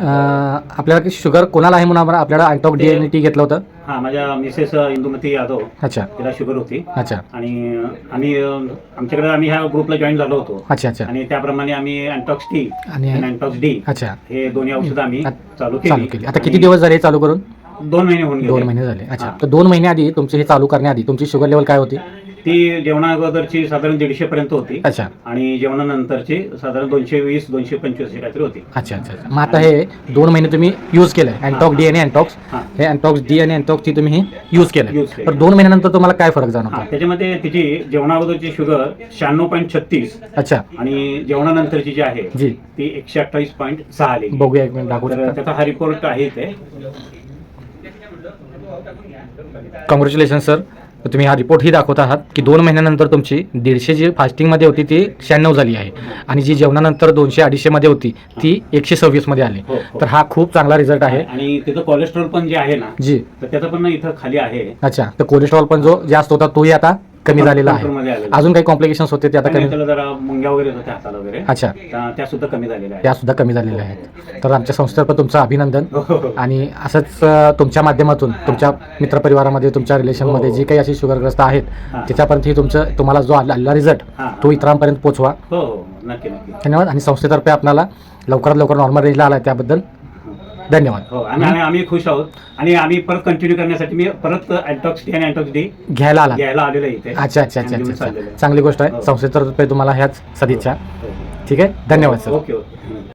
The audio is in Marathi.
आपल्याला शुगर कोणाला आहे म्हणून आपल्याला अँटॉक डी एन टी घेतलं होतं? हा माझ्या मिसेस इंदुमती यादव. अच्छा. तिला शुगर होती. अच्छा. आणि आम्ही अ, आमच्याकडे आम्ही ह्या ग्रुपला जॉईन झालो होतो. अच्छा अच्छा. आणि त्याप्रमाणे आम्ही अँटॉक्स टी आणि आणि अँटॉक्स डी अच्छा. हे दोन्ही औषधं आम्ही आत- चालू चालू केली. केली. आता किती दिवस झाले हे चालू करून? दोन महिने होऊन दोन गेले महिने झाले. अच्छा. हा. तर दोन महिने आधी तुमचे हे चालू करण्याआधी तुमची शुगर लेवल काय होती? ती जेवणा अगोदरची साधारण दीडशे पर्यंत होती. अच्छा. आणि जेवणानंतरची साधारण दोनशे वीस दोनशे पंचवीस अशी काहीतरी होती. अच्छा अच्छा अच्छा. मग आता हे दोन महिने तुम्ही यूज केलंय. अँटॉक डी आणि अँटॉक्स हा. हे अँटॉक्स डी आणि अँटॉक्स ची तुम्ही हे यूज केलंय. Use केलंय. तर दोन महिन्यानंतर तुम्हाला काय फरक हा जाणवतो त्याच्यामध्ये तिची जेवणा अगोदरची शुगर शहाण्णव पॉईंट छत्तीस अच्छा. आणि जेवणानंतरची जी आहे जी. ती एकशे अठ्ठावीस पॉईंट सहा आली. बघूया एक मिनिट दाखवू तर शकता? त्याचा हा रिपोर्ट आहे इथे. कॉंग्रॅच्युलेशन सर तुम्ही हा रिपोर्ट ही दाखवत आहात की दोन महिन्यानंतर तुमची दीडशे जी फास्टिंगमध्ये होती ती शहाण्णव झाली आहे. आणि जी जेवणानंतर दोनशे अडीचशेमध्ये होती ती एकशे सव्वीसमध्ये आली. हो, हो. तर हा खूप चांगला रिझल्ट आहे. आणि त्याचं कोलेस्ट्रॉल पण जे आहे ना जी. तर त्याचं पण इथं खाली आहे. अच्छा. तर कोलेस्ट्रॉल पण जो जास्त होता तोही आता कमी झालेला आहे. आलेला. अजून काही कॉम्प्लिकेशन्स होते ते आता कमी त्याला जरा मुंग्या वगैरे होत्या हाताला वगैरे. अच्छा. त्या- त्या सुद्धा कमी झालेल्या आहेत. त्या सुद्धा कमी झालेल्या आहेत. तर आमच्या संस्थेतर्फे तुमचं अभिनंदन. हो, हो, हो. आणि असंच अ, तुमच्या माध्यमातून तुमच्या मित्रपरिवारामध्ये तुमच्या रिलेशनमध्ये. जी काही अशी शुगरग्रस्त आहेत हा. त्याच्यापर्यंत ही तुमचं तुम्हाला जो आला आलेला रिझल्ट हा. तो इतरांपर्यंत पोहोचवा. हो हो. नक्की नक्की. धन्यवाद. आणि संस्थेतर्फे आपल्याला लवकरात लवकर नॉर्मल रेंजला आला त्याबद्दल. धन्यवाद. हो आणि आणि आम्ही खुश आहोत. आणि आम्ही परत कंटिन्यू करण्यासाठी मी परत अँटॉक्स डी आणि अँटॉक्स डी घ्यायला आला. घ्यायला आलेलो आहे इथे. अच्छा अच्छा अच्छा आणि अच्छा घेऊन अच्छा. चाललेलो आहे. चांगली गोष्ट आहे. हो. संस्थेतर्फे तुम्हाला ह्याच सदिच्छा. हो, हो. ठीक आहे? धन्यवाद सर. Okay okay.